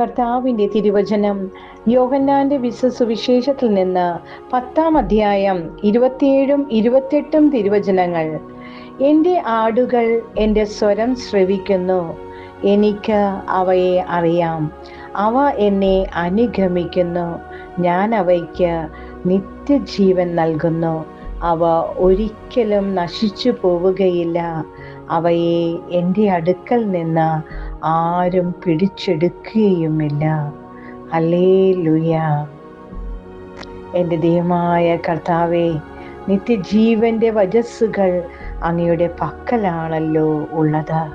കർത്താവിന്റെ തിരുവചനം യോഹന്നാന്റെ വിശ്വസുവിശേഷത്തിൽ നിന്ന് പത്താം അധ്യായം ഇരുപത്തിയേഴും ഇരുപത്തെട്ടും തിരുവചനങ്ങൾ. എന്റെ ആടുകൾ എന്റെ സ്വരം ശ്രവിക്കുന്നു. എനിക്ക് അവയെ അറിയാം. അവ എന്നെ അനുഗമിക്കുന്നു. ഞാൻ അവയ്ക്ക് നിത്യജീവൻ നൽകുന്നു. അവ ഒരിക്കലും നശിച്ചു പോവുകയില്ല. അവയെ എന്റെ അടുക്കൽ നിന്ന് ആരും പിടിച്ചെടുക്കുകയുമില്ല. അല്ലേ ലുയ എന്റെ ദൈവമായ കർത്താവേ നിത്യജീവന്റെ വജസ്സുകൾ അങ്ങയുടെ പക്കലാണല്ലോ ഉള്ളത്.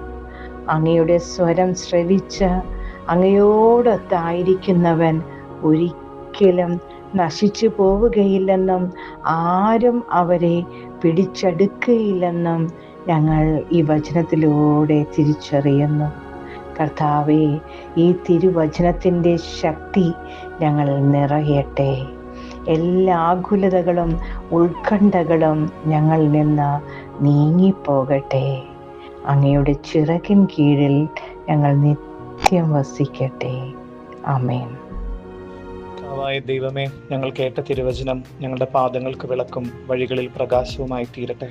അങ്ങയുടെ സ്വരം ശ്രവിച്ച് അങ്ങയോടൊത്തായിരിക്കുന്നവൻ ഒരിക്കലും നശിച്ചു പോവുകയില്ലെന്നും ആരും അവരെ പിടിച്ചെടുക്കുകയില്ലെന്നും ഞങ്ങൾ ഈ വചനത്തിലൂടെ തിരിച്ചറിയുന്നു. കർത്താവെ ഈ തിരുവചനത്തിന്റെ ശക്തി ഞങ്ങൾ നിറയട്ടെ. എല്ലാ ആകുലതകളും ഉത്കണ്ഠകളും ഞങ്ങളിൽ നിന്ന് നീങ്ങിപ്പോകട്ടെ. അങ്ങയുടെ ചിറകിൻ കീഴിൽ ഞങ്ങൾ നിത്യം വസിക്കട്ടെ. ആമേൻ. കർത്താവായ ദൈവമേ ഞങ്ങൾ കേട്ട തിരുവചനം ഞങ്ങളുടെ പാദങ്ങൾക്ക് വിളക്കും വഴികളിൽ പ്രകാശവുമായി തീരട്ടെ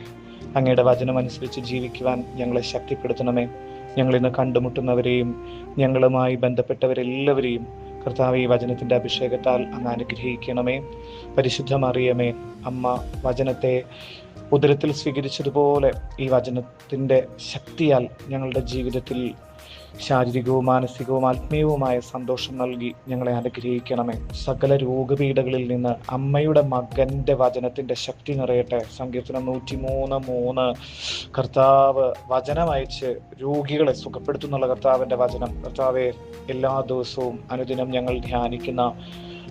അങ്ങയുടെ വചനം അനുസരിച്ച് ജീവിക്കുവാൻ ഞങ്ങളെ ശക്തിപ്പെടുത്തണമേ. ഞങ്ങൾ ഇന്ന് കണ്ടുമുട്ടുന്നവരെയും ഞങ്ങളുമായി ബന്ധപ്പെട്ടവരെല്ലാവരെയും കർത്താവ് ഈ വചനത്തിന്റെ അഭിഷേകത്താൽ അങ്ങ് അനുഗ്രഹിക്കണമേ. പരിശുദ്ധമറിയമേ അമ്മ വചനത്തെ ഉദരത്തിൽ സ്വീകരിച്ചതുപോലെ ഈ വചനത്തിന്റെ ശക്തിയാൽ ഞങ്ങളുടെ ജീവിതത്തിൽ ശാരീരികവും മാനസികവും ആത്മീയവുമായ സന്തോഷം നൽകി ഞങ്ങളെ അനുഗ്രഹിക്കണമേ. സകല രോഗപീഠകളിൽ നിന്ന് അമ്മയുടെ മകന്റെ വചനത്തിന്റെ ശക്തി നിറയട്ടെ. സങ്കീർത്തനം നൂറ്റി മൂന്ന്. കർത്താവ് വചനം അയച്ച് രോഗികളെ സുഖപ്പെടുത്തുന്നുള്ള കർത്താവിന്റെ വചനം. കർത്താവെ എല്ലാ ദിവസവും അനുദിനം ഞങ്ങൾ ധ്യാനിക്കുന്ന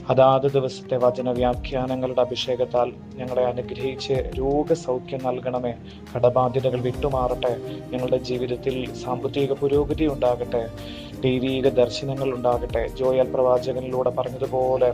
അതാത് ദിവസത്തെ വചന വ്യാഖ്യാനങ്ങളുടെ അഭിഷേകത്താൽ ഞങ്ങളെ അനുഗ്രഹിച്ച് രോഗസൗഖ്യം നൽകണമേ. കടബാധ്യതകൾ വിട്ടുമാറട്ടെ. ഞങ്ങളുടെ ജീവിതത്തിൽ സാമ്പത്തിക പുരോഗതി ഉണ്ടാകട്ടെ. ദൈവീക ദർശനങ്ങൾ ഉണ്ടാകട്ടെ. ജോയൽ പ്രവാചകനിലൂടെ പറഞ്ഞതുപോലെ